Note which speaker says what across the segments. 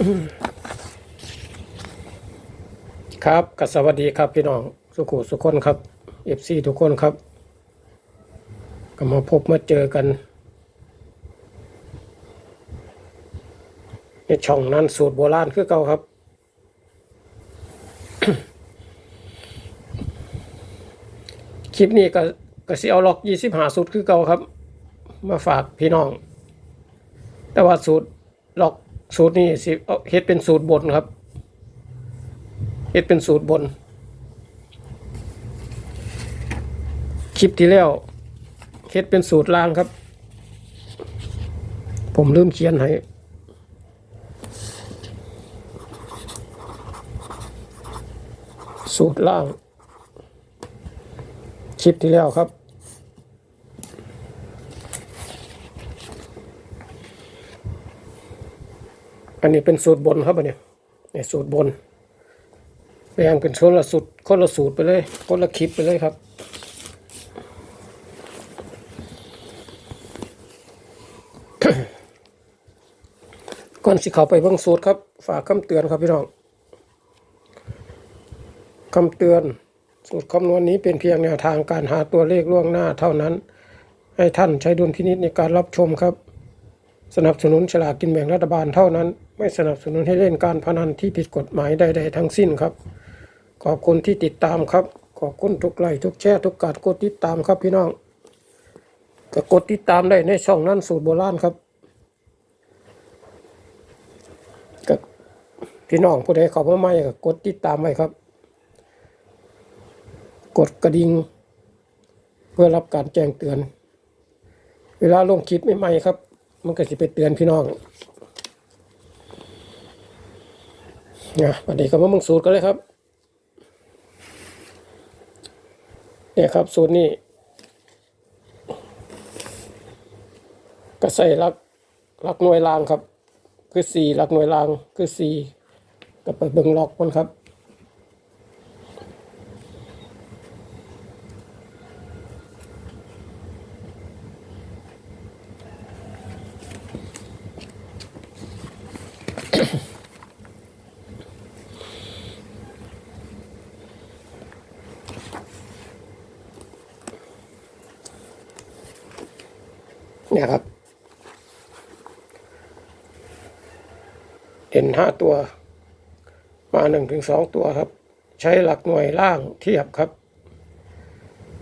Speaker 1: ครับก็สวัสดีครับพี่น้องสุขุสุขคนครับเอฟซีทุกคนครับก็มาพบมาเจอกันในช่องนั้นสูตรโบราณคือเก่าครับคลิปนี้ก็ก็สิเอาล็อกยี่สิบหาสูตรคือเก่าครับ มาฝากพี่น้อง แต่ว่าสูตรล็อก สูตรนี้สิเฮ็ดเป็นสูตรบนครับเฮ็ดเป็นสูตรบน คลิปที่แล้วเฮ็ดเป็นสูตรล่างครับ ผมลืมเขียนให้สูตรล่าง คลิปที่แล้วครับ อันนี้เป็นสูตรบนครับอันนี้นี่สูตรบนแบ่งเป็นคนละสูตรคนละสูตรไปเลยคนละคลิปไปเลยครับก่อนสิเข้าไปเบิ่งสูตรครับ ฝากคำเตือนครับพี่น้องคำเตือนสูตรคำนวณนี้เป็นเพียงแนวทางการหาตัวเลขล่วงหน้าเท่านั้น ให้ท่านใช้ดุลพินิจในการรับชมครับ สนับสนุนฉลากกินแบ่งรัฐบาลเท่านั้น ไม่สนับสนุนให้เล่นการพนันที่ผิดกฎหมายใดๆทั้งสิ้นครับ ขอบคุณที่ติดตามครับ ขอบคุณทุกไลค์ทุกแชร์ทุกการกดติดตามครับพี่น้องก็กดติดตามได้ในช่องนั้นสูตรโบราณครับก็พี่น้องผู้ใดเข้ามาใหม่ก็กดติดตามไว้ครับ กดกระดิ่งเพื่อรับการแจ้งเตือน เวลาลงคลิปใหม่ๆครับ มันก็สิไปเตือนพี่น้อง นะวันนี้ก็มามึงสูตรกันเลยครับ เนี่ยครับสูตรนี้ก็ใส่ลักลักหน่วยรางครับ คือสี่ลักหน่วยรางคือสี่ก็ไปเบิ่งล็อกมันครับ เห็นห้าตัว มาหนึ่งถึงสองตัวครับ ใช้หลักหน่วยล่างเทียบครับ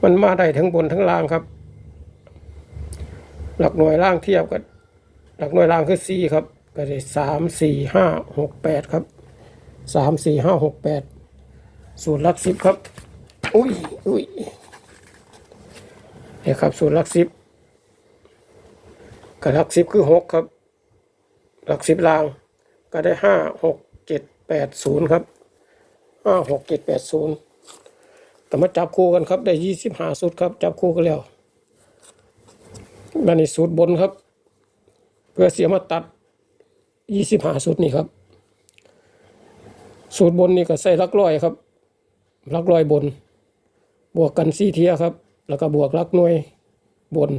Speaker 1: มันมาได้ทั้งบนทั้งล่างครับ หลักหน่วยล่างเทียบกับหลักหน่วยล่างคือสี่ครับ ก็ได้สามสี่ห้าหกแปดครับสามสี่ห้าหกแปดสูตรหลักสิบครับ อุ้ยอุ้ยเนี่ยครับ สูตรหลักสิบก็หลักสิบคือหกครับ หลักสิบล่าง ก็ได้ห้าหกเจ็ดแปดศูนย์ครับห้าหกเจ็ดแปดศูนย์ก็มาจับคู่กันครับได้ยี่สิบห้าสุดครับ จับคู่กันแล้วบันนี้สูตรบนครับ เพื่อเสียมาตัดยี่สิบห้าสุดนี่ครับ สูตรบนนี่ก็ใส่ลักร้อยครับลักร้อยบน บวกกันสี่เทียครับ แล้วก็บวกลักหน่วยบน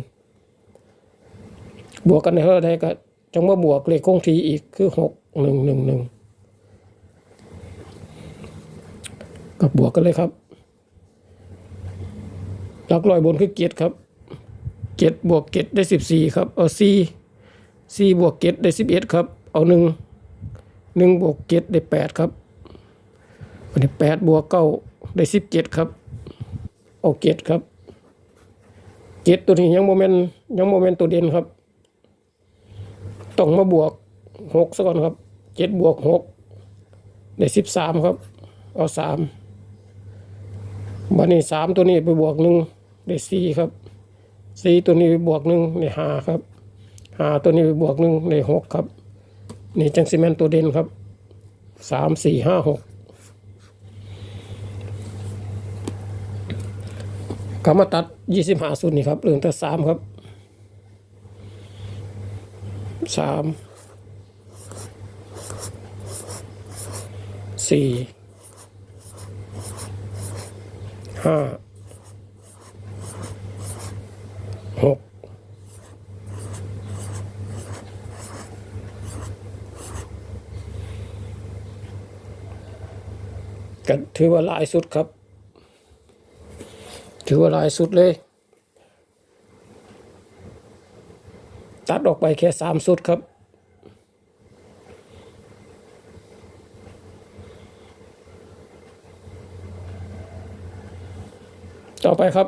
Speaker 1: บวกกันในเท่าใดก็จังว่าบวกเลขคงทีอีกคือหก หนึ่งหนึ่งหนึ่งกับบวกกันเลยครับหลักร้อยบนคือเกียรครับเกียรบวกเกียรได้สิบสี่ครับ เอาสี่สี่บวกเกียรได้สิบเอ็ดครับ เอาหนึ่งหนึ่งบวกเกียรได้แปดครับอันนี้แปดบวกเก้าได้สิบเจ็ดครับ เอาเกียรครับเกียรตัวนี้ยังโมเมนต์ยังโมเมนต์ตัวเด่นครับ ต้องมาบวก หกซะก่อนครับเจ็ดบวกหกได้สิบสามครับ เอาสามบันนี้สามตัวนี้ไปบวกหนึ่งได้สี่ครับสี่ตัวนี้ไปบวกหนึ่งได้ห้าครับห้าตัวนี้ไปบวกหนึ่งได้หกครับ นี่จังซีเมนตัวเด่นครับสามสี่ห้าหกกำมาตัดยี่สิบห้าส่วนนี่ครับเหลือแต่สามครับสาม สี่ห้าหกก็ถือว่าลายสุดครับ ถือว่าลายสุดเลย ตัดออกไปแค่สามสุดครับ ต่อไปครับ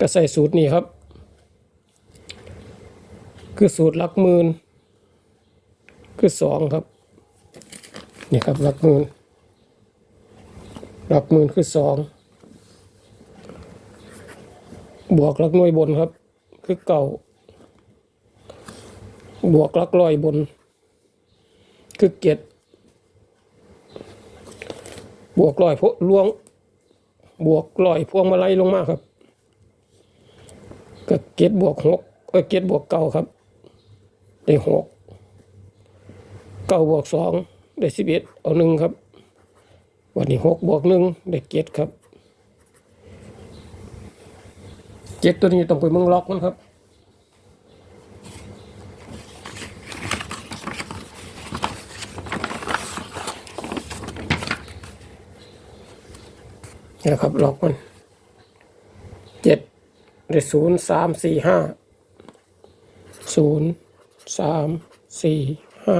Speaker 1: ก็ใส่สูตรนี้ครับ คือสูตรลักหมื่นคือสองครับนี่ครับหลักหมื่นหลักหมื่นคือสองบวกหลักหน่วยบนครับ คือเก่า บวกหลักร้อยบน คือเจ็ดบวกร้อยพวลวง บวกลอยพวงมาลัยลงมาครับก็เกตบวกหกก็เกตบวกเก้าครับ ได้หกเก้าบวกสองได้สิบเอ็ดเอาหนึ่งครับ วันนี้หกบวกหนึ่งได้เกตครับเจ็ดตัวนี้ต้องไปมึงล็อกมันครับ นะครับล็อกมันเจ็ดได้ศูนย์สามสี่ห้าศูนย์สามสี่ห้า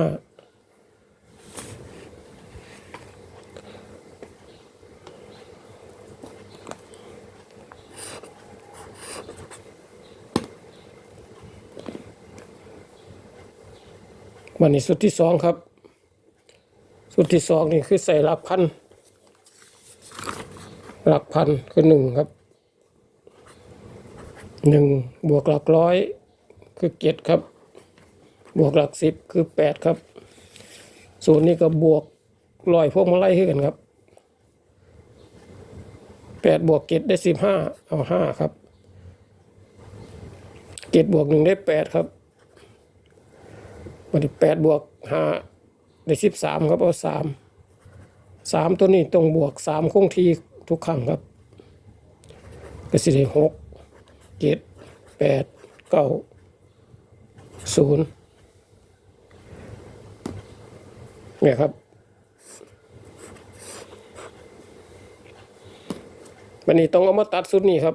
Speaker 1: วันนี้สุดที่สองครับ สุดที่สองนี่คือใส่หลักพัน หลักพันคือหนึ่งครับหนึ่งบวกหลักร้อยคือเจ็ดครับ บวกหลักสิบคือแปดครับส่วนนี้ก็บวกร้อยพวกมาไล่ขึ้นกันครับแปดบวกเจ็ดได้สิบห้าเอาห้าครับเจ็ดบวกหนึ่งได้แปดครับวันนี้แปดบวกห้าได้สิบสามครับเอาสามสามตัวนี้ต้องบวกสามคงที ทุกครั้งครับก็สิได้หกเจ็ดแปดเก้าศูนย์เนี่ยครับวันนี้ต้องเอามาตัดสุดนี้ครับ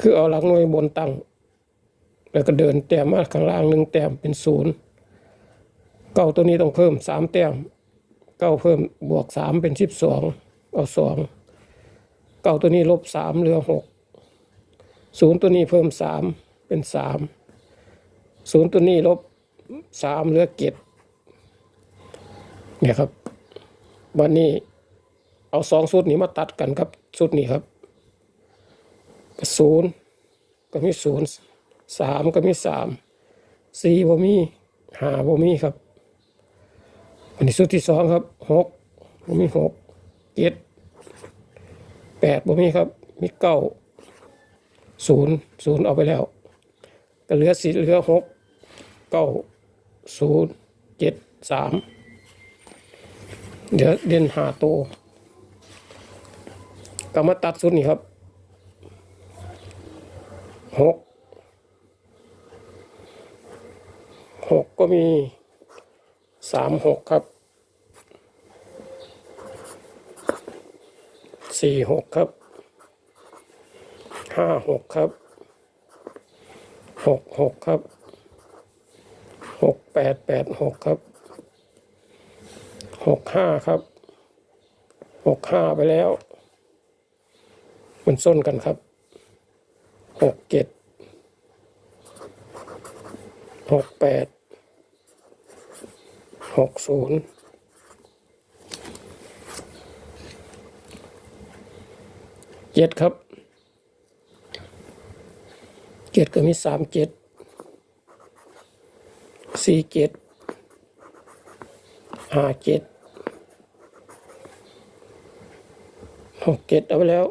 Speaker 1: คือเอาหลักหน่วยบนตั้ง แล้วก็เดินแต้มมาข้างล่างหนึ่งแต้มเป็นศูนย์เก้าตัวนี้ต้องเพิ่มสามแต้ม เก้าเพิ่มบวกสามเป็นสิบสองเอาสองเก้าตัวนี้ลบสามเหลือหกศูนย์ตัวนี้เพิ่มสามเป็นสามศูนย์ตัวนี้ลบสามเหลือเจ็ดเนี่ยครับวันนี้เอาสองสูตรนี้มาตัดกันครับสูตรนี้ครับศูนย์ก็มีศูนย์สามก็มีสามสี่บ่มีห้าบ่มีครับ อันนี้สูตรที่สองครับหกบ่มีหกเจ็ดแปดบ่มีครับ มีเก้าศูนย์ศูนย์เอาไปแล้ว ก็เหลือสี่เหลือหกเก้าศูนย์เจ็ดสามเดี๋ยวเด่นหาโตวก็มาตัดสุดนี่ครับหกหกก็มี สามหกครับสี่หกครับห้าหกครับหกหกครับหกแปดแปดหกครับหกห้าครับหกห้าไปแล้ว มันส้นกันครับหกเจ็ดหกแปด หกศูนย์เจ็ดครับเจ็ดก็มีสามเจ็ดสี่เจ็ดห้าเจ็ดหกเจ็ดเอาไปแล้ว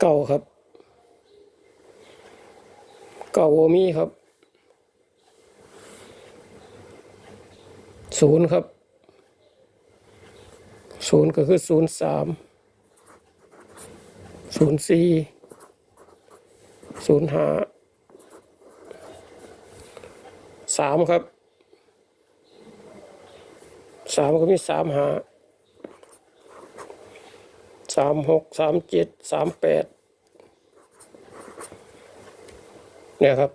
Speaker 1: เก้าครับ เก้าโวมีครับ ศูนย์ครับศูนย์ก็คือศูนย์สามศูนย์สี่ศูนย์ห้าสามครับสามก็มีสามหาสามหกสามเจ็ดสามแปดเนี่ยครับ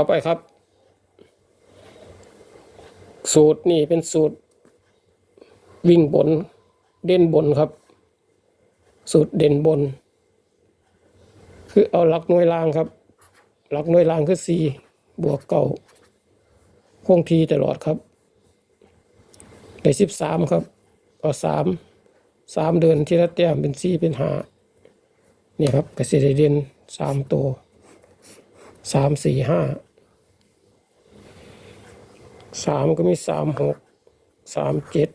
Speaker 1: ต่อไปครับ สูตรนี่เป็นสูตร วิ่งบน เด่นบนครับ สูตรเด่นบน คือเอาหลักหน่วยล่างครับ หลักหน่วยล่างคือสี่บวกเก้าคงทีตลอดครับได้สิบสามครับเอาสามสามเดินที่ละแต้มเป็นสี่เป็นห้านี่ครับกระสีได้เด่นสามตัวสามสี่ห้า สามก็มีสามหกสามเจ็ด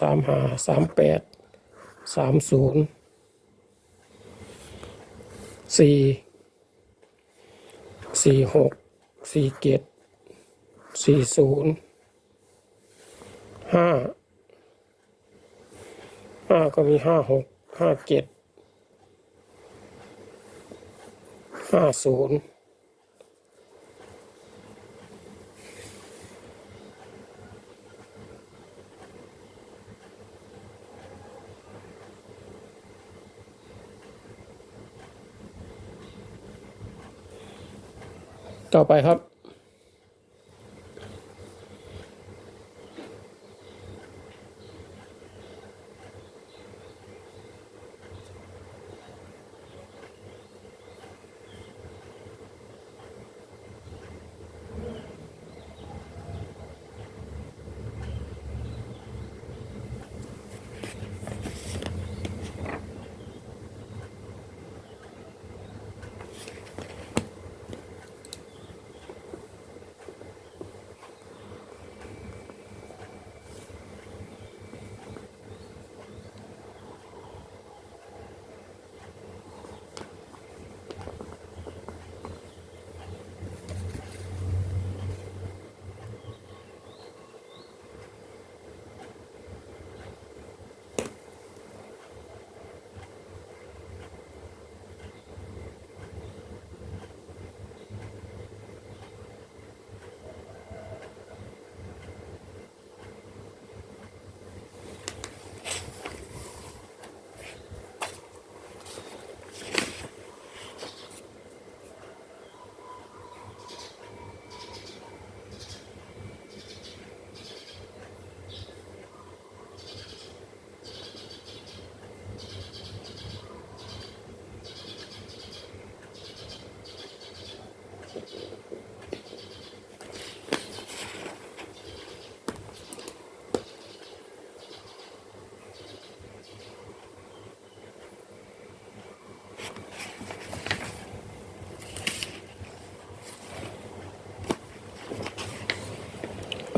Speaker 1: สามห้าสามแปดสามศูนย์สี่สี่หกสี่เจ็ดสี่ศูนย์ห้าห้าก็มีห้าหกห้าเจ็ดห้าศูนย์ ต่อไปครับ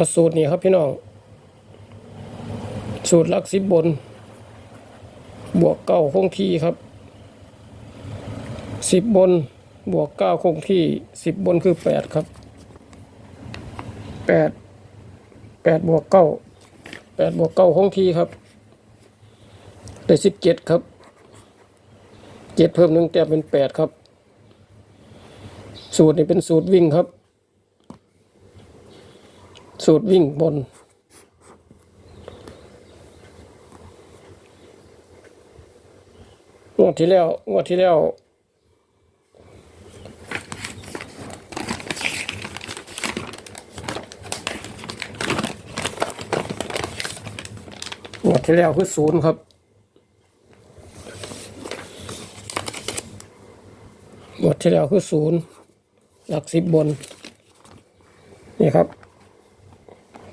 Speaker 1: เอาสูตรนี้ครับพี่น้อง สูตรลักสิบบน บวกเก้าคงที่ครับสิบบนบวกเก้าคงที่สิบบนคือแปดครับแปดแปดบวกเก้าแปดบวกเก้าคงที่ครับได้สิบเจ็ดครับเจ็ดเพิ่มหนึ่งแต้มเป็นแปดครับ สูตรนี้เป็นสูตรวิ่งครับ สูตรวิ่งบน งวดที่แล้ว งวดที่แล้ว งวดที่แล้วคือศูนย์ครับงวดที่แล้วคือศูนย์หลักสิบบน นี่ครับ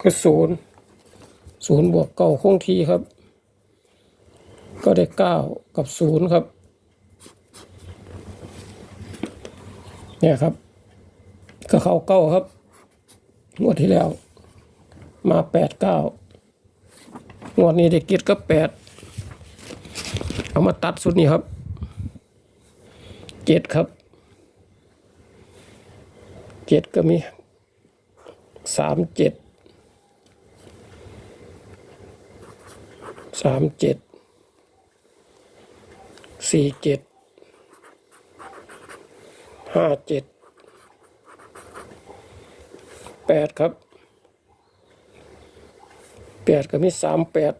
Speaker 1: คือศูนย์ศูนย์บวกเก้าคงที่ครับ ก็ได้เก้ากับศูนย์ครับ เนี่ยครับ ก็เข้าเก้าครับงวดที่แล้ว มาแปดเก้างวดนี้ได้กิดก็แปดเอามาตัดสุดนี้ครับเจ็ดครับเจ็ดก็มีสามเจ็ด สามเจ็ดสี่เจ็ดห้าเจ็ดแปดครับแปดก็มีสามแปด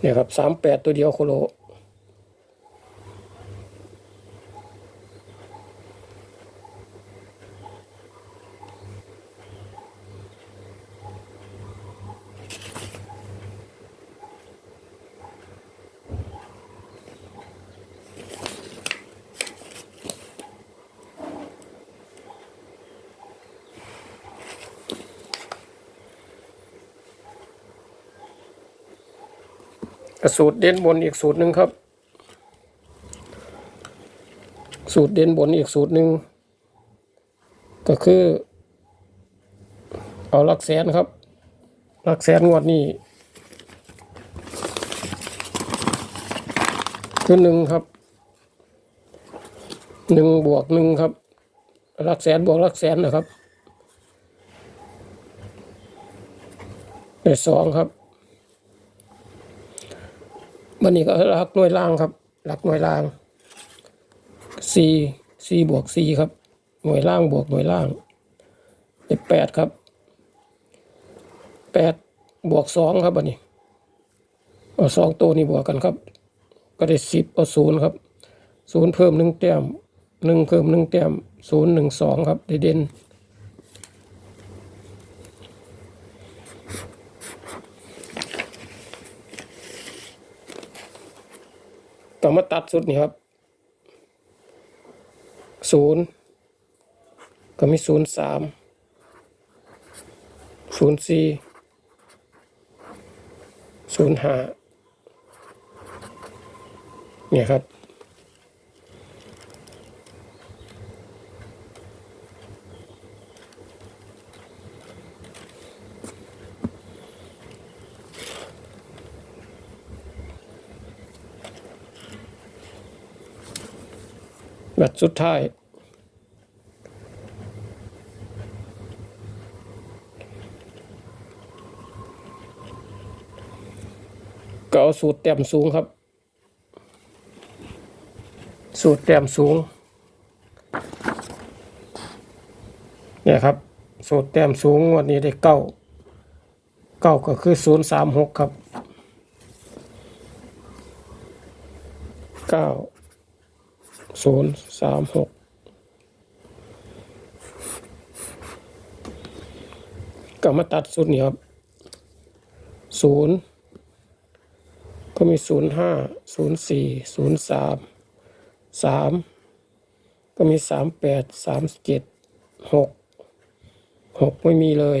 Speaker 1: เนี่ยครับสามแปดตัวเดียวโคโล สูตรเด่นบนอีกสูตรหนึ่งครับ สูตรเด่นบนอีกสูตรหนึ่งก็คือ เอาลักแสนครับลักแสนงวดนี้คือหนึ่งครับหนึ่งบวกหนึ่งครับลักแสนบวกลักแสนนะครับได้สองครับ มันนี่ก็หลักหน่วยล่างครับ หลักหน่วยล่างสี่สี่บวกสี่ครับ หน่วยล่างบวกหน่วยล่างเป็นแปดครับแปดบวกสองครับอันนี้เอาสองตัวนี้บวกกันครับ ก็ได้สิบเอาศูนย์ครับศูนย์เพิ่มหนึ่งแต้มหนึ่งเพิ่มหนึ่งแต้มศูนย์หนึ่งสองครับได้เด่น ต้อมาตัดสุดนี่ครับศูนย์ก็มีศูนย์สามศูนย์สี่ศูนย์ห้าเนี่ยครับ สุดท้าย ก็เอาสูตรแต้มสูงครับ สูตรแต้มสูงเนี่ยครับ สูตรแต้มสูงงวันนี้ได้เก้าเก้าก็คือศูนย์สามหกครับเก้า ศูนย์สามหกก็มาตัดสุดนี่ครับศูนย์ก็มีศูนย์ห้าศูนย์สี่ศูนย์สามสามก็มีสามแปดสามเจ็ดหกหกไม่มีเลย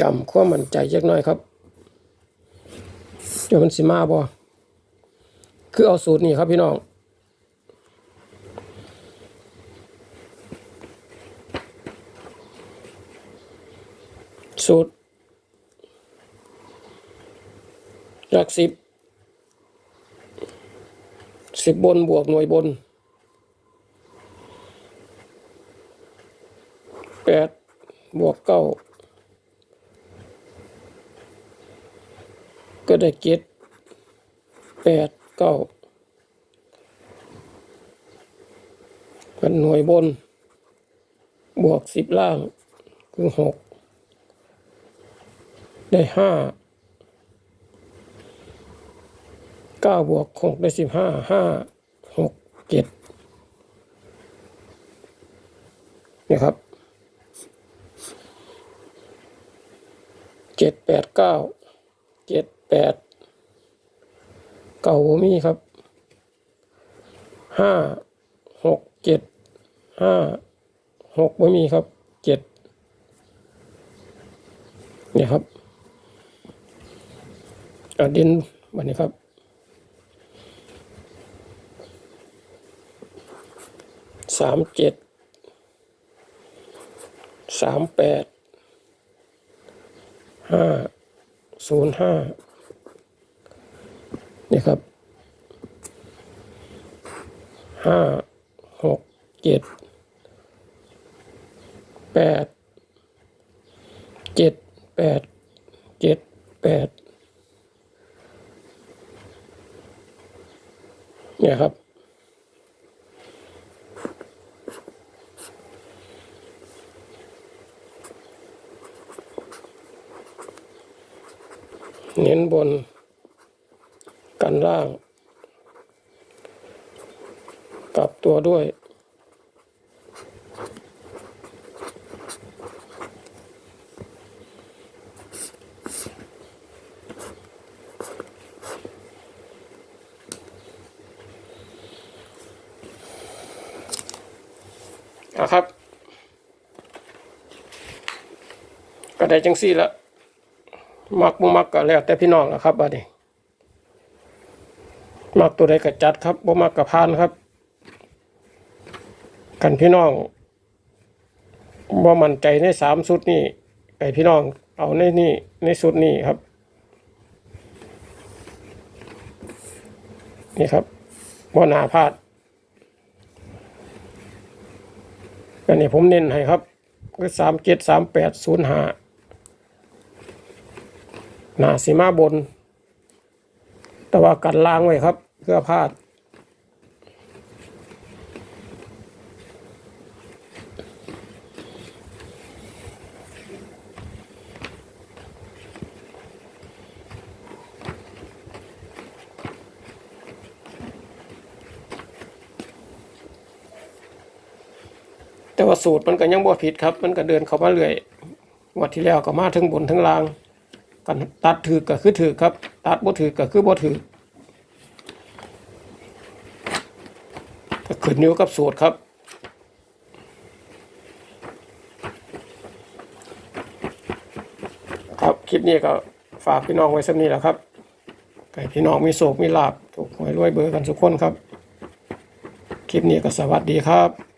Speaker 1: ย่ำความมั่นใจจักน่อยครับเดี๋ยวมันสิมาบ่คือเอาสูตรนี้ครับพี่น้องสูตรหลักสิบสิบบนบวกหน่วยบนแปดบวกเก้า ก็ได้เจ็ดแปดเก้าเป็นหน่วยบน บวกสิบล่างคือหกได้ห้าเก้าบวกหกได้สิบห้าห้าหกเจ็ดนี่ครับเจ็ดแปดเก้า แปดเก่าบ่มีครับห้าหกเจ็ดห้าหกบ่มีครับเจ็ดเนี่ยครับอดินวันนี้ครับสามเจ็ดสามแปดห้าศูนย์ห้า นี่ครับห้าหกเจ็ดแปดเจ็ดแปดเจ็ดแปดเนี่ยครับเน้นบน กันล่าง กลับตัวด้วยอะครับก็ได้จังซี่ละมักบ่มักก็แล้วแต่พี่น้องละครับบัดนี้ มักตัวใดก็จัดครับบ่มักก็พานครับ กันพี่น้องบ่มั่นใจในสามสุดนี้ไอพี่น้อง เอาในนี่ในสุดนี้ครับ นี่ครับบ่นาพลาดอันนี้ผมเน้นให้ครับคือสามเจ็ดสามแปดศูนย์ห้าหนาสีมาบน แต่ว่ากันล้างไว้ครับ เพื่อพลาดแต่ว่าสูตรมันก็ยังบ่ผิดครับ มันก็เดินเข้ามาเรื่อยวันที่แล้วก็มาถึงบนถึงล่างกันตัดถือก็คือถือครับ ตัดบ่ถือก็คือบ่ถือก็ขึ้นนิ้วกับสูตรครับ ครับคลิปนี้ก็ฝากพี่น้องไว้สักนี้แหละครับให้พี่น้องมีโศกมีลาบถูกหวยรวยเบอร์กันทุกคนครับ คลิปนี้ก็สวัสดีครับ